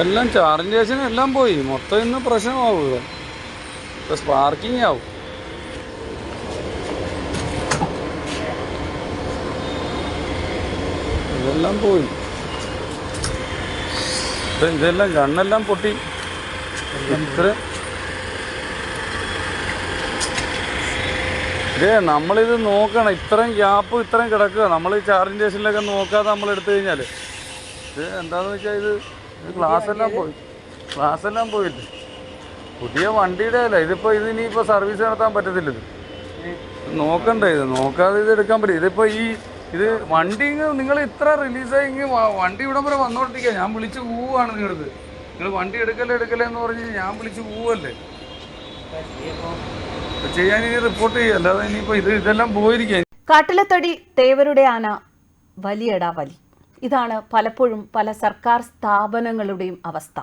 എല്ലാം charging station എല്ലാം പോയി. മൊത്തം ഇന്ന് പ്രശ്നമാവുക ഇപ്പം സ്പാർക്കിംഗ് ആവും. ഇതെല്ലാം പോയി. ഇത് ഇതെല്ലാം കണ്ണെല്ലാം പൊട്ടി. ഇത്ര. ഇതേ നമ്മളിത് നോക്കണം. ഇത്രയും ഗ്യാപ്പ് ഇത്രയും കിടക്കുക. നമ്മൾ ഈ ചാർജിങ് സ്റ്റേഷനിലൊക്കെ നോക്കാതെ നമ്മൾ എടുത്തു കഴിഞ്ഞാൽ ഇത് എന്താണെന്ന് വെച്ചാൽ ഇത് ഗ്ലാസ് എല്ലാം പോയി. ക്ലാസ് എല്ലാം പോയില്ലേ പുതിയ വണ്ടിയുടെ അല്ല ഇതിപ്പോ ഇത് ഇനിയിപ്പോ സർവീസ് നടത്താൻ പറ്റത്തില്ല ഇത്. നോക്കണ്ടേ ഇത് നോക്കാതെ ഇത് എടുക്കാൻ പറ്റില്ല. ഇതിപ്പോ ഈ ഇത് വണ്ടി നിങ്ങൾ ഇത്ര റിലീസായി വണ്ടി ഇവിടം വരെ വന്നോണ്ടിരിക്കുക ഞാൻ വിളിച്ച് പോവാണ് നിങ്ങളത് നിങ്ങൾ വണ്ടി എടുക്കല്ലേ എടുക്കല്ലേ എന്ന് പറഞ്ഞ് ഞാൻ വിളിച്ച് പോവല്ലേ ചെയ്യാൻ ഇനി റിപ്പോർട്ട് അല്ലാതെ ഇനിയിപ്പോ ഇത് ഇതെല്ലാം പോയിരിക്കുക കാട്ടിലത്തടി തേവരുടെ ആന വലിയടാ വലി. ഇതാണ് പലപ്പോഴും പല സർക്കാർ സ്ഥാപനങ്ങളുടെയും അവസ്ഥ.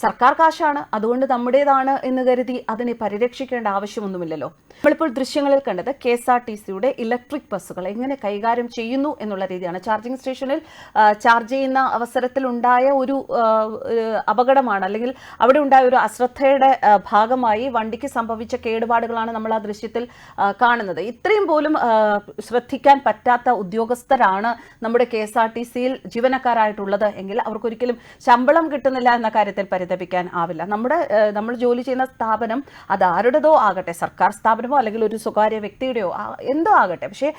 സർക്കാർ കാശാണ് അതുകൊണ്ട് നമ്മുടേതാണ് എന്ന് കരുതി അതിനെ പരിരക്ഷിക്കേണ്ട ആവശ്യമൊന്നുമില്ലല്ലോ. നമ്മളിപ്പോൾ ദൃശ്യങ്ങളിൽ കണ്ടത് കെ എസ് ആർ ടി സിയുടെ ഇലക്ട്രിക് ബസ്സുകൾ എങ്ങനെ കൈകാര്യം ചെയ്യുന്നു എന്നുള്ള രീതിയാണ്. ചാർജിംഗ് സ്റ്റേഷനിൽ ചാർജ് ചെയ്യുന്ന അവസരത്തിൽ ഉണ്ടായ ഒരു അപകടമാണ്. അല്ലെങ്കിൽ അവിടെ ഉണ്ടായ ഒരു അശ്രദ്ധയുടെ ഭാഗമായി വണ്ടിക്ക് സംഭവിച്ച കേടുപാടുകളാണ് നമ്മൾ ആ ദൃശ്യത്തിൽ കാണുന്നത്. ഇത്രയും പോലും ശ്രദ്ധിക്കാൻ പറ്റാത്ത ഉദ്യോഗസ്ഥരാണ് നമ്മുടെ കെ എസ് ആർ ടി സിയിൽ ജീവനക്കാരായിട്ടുള്ളത്. എങ്കിൽ അവർക്കൊരിക്കലും ശമ്പളം കിട്ടുന്നില്ല എന്ന കാര്യത്തിൽ പരിതപിക്കാൻ ആവില്ല. നമ്മുടെ നമ്മൾ ജോലി ചെയ്യുന്ന സ്ഥാപനം അത് ആരുടേതോ ആകട്ടെ സർക്കാർ സ്ഥാപനമോ അല്ലെങ്കിൽ ഒരു സ്വകാര്യ വ്യക്തിയുടെയോ എന്തോ ആകട്ടെ. പക്ഷേ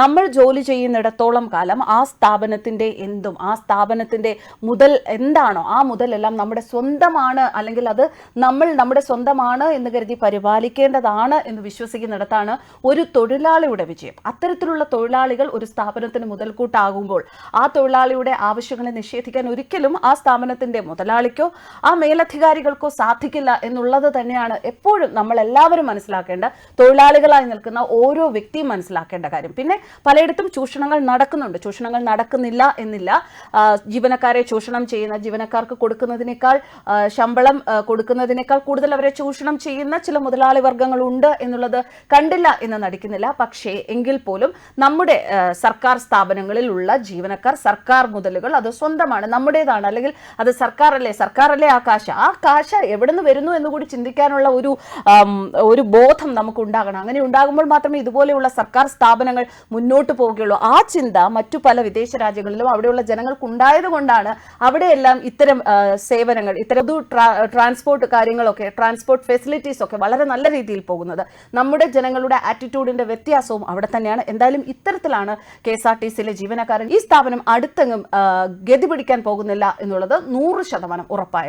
നമ്മൾ ജോലി ചെയ്യുന്നിടത്തോളം കാലം ആ സ്ഥാപനത്തിന്റെ എന്തും ആ സ്ഥാപനത്തിന്റെ മുതൽ എന്താണോ ആ മുതലെല്ലാം നമ്മുടെ സ്വന്തമാണ് അല്ലെങ്കിൽ അത് നമ്മൾ നമ്മുടെ സ്വന്തമാണ് എന്ന് കരുതി പരിപാലിക്കേണ്ടതാണ് എന്ന് വിശ്വസിക്കുന്നിടത്താണ് ഒരു തൊഴിലാളിയുടെ വിജയം. അത്തരത്തിലുള്ള തൊഴിലാളികൾ ഒരു സ്ഥാപനത്തിന് മുതൽക്കൂട്ടാകുമ്പോൾ ആ തൊഴിലാളിയുടെ ആവശ്യങ്ങളെ നിഷേധിക്കാൻ ഒരിക്കലും ആ സ്ഥാപനത്തിന്റെ മുതലാളിക്കോ ആ മേലധികാരികൾക്കോ സാധിക്കില്ല എന്നുള്ളത് തന്നെയാണ് എപ്പോഴും നമ്മൾ എല്ലാവരും മനസ്സിലാക്കേണ്ട തൊഴിലാളികളായി നിൽക്കുന്ന ഓരോ വ്യക്തിയും മനസ്സിലാക്കേണ്ട കാര്യം. പിന്നെ പലയിടത്തും ചൂഷണങ്ങൾ നടക്കുന്നുണ്ട്. ചൂഷണങ്ങൾ നടക്കുന്നില്ല എന്നില്ല. ജീവനക്കാരെ ചൂഷണം ചെയ്യുന്ന ജീവനക്കാർക്ക് കൊടുക്കുന്നതിനേക്കാൾ ശമ്പളം കൊടുക്കുന്നതിനേക്കാൾ കൂടുതൽ അവരെ ചൂഷണം ചെയ്യുന്ന ചില മുതലാളി വർഗങ്ങളുണ്ട് എന്നുള്ളത് കണ്ടില്ല എന്ന് നടിക്കുന്നില്ല. പക്ഷേ എങ്കിൽ പോലും നമ്മുടെ സർക്കാർ സ്ഥാപനങ്ങളിലുള്ള ജീവനക്കാർ സർക്കാർ മുതലുകൾ അത് സ്വന്തമാണ്. നമ്മുടേതാണ്. അല്ലെങ്കിൽ അത് സർക്കാരല്ലേ? സർക്കാരല്ലേ ആ കാശ ആ കാശ എവിടെ നിന്ന് വരുന്നു എന്ന് കൂടി ചിന്തിക്കാനുള്ള ഒരു ഒരു ബോധം നമുക്ക് ഉണ്ടാകണം അങ്ങനെ ഉണ്ടാകുമ്പോൾ മാത്രമേ ഇതുപോലെയുള്ള സർക്കാർ സ്ഥാപനങ്ങൾ മുന്നോട്ട് പോവുകയുള്ളൂ. ആ ചിന്ത മറ്റു പല വിദേശ രാജ്യങ്ങളിലും അവിടെയുള്ള ജനങ്ങൾക്ക് ഉണ്ടായത് കൊണ്ടാണ് അവിടെയെല്ലാം ഇത്തരം സേവനങ്ങൾ ഇത്തരം ട്രാൻസ്പോർട്ട് കാര്യങ്ങളൊക്കെ ട്രാൻസ്പോർട്ട് ഫെസിലിറ്റീസ് ഒക്കെ വളരെ നല്ല രീതിയിൽ പോകുന്നത്. നമ്മുടെ ജനങ്ങളുടെ ആറ്റിറ്റ്യൂഡിന്റെ വ്യത്യാസവും അവിടെ തന്നെയാണ്. എന്തായാലും ഇത്തരത്തിലാണ് കെ എസ് ആർ ടി സിയിലെ ജീവനക്കാരൻ ഈ സ്ഥാപനം അടുത്തെങ്ങും ഗതി പിടിക്കാൻ പോകുന്നില്ല എന്നുള്ളത് നൂറ് ശതമാനം ഉറപ്പായ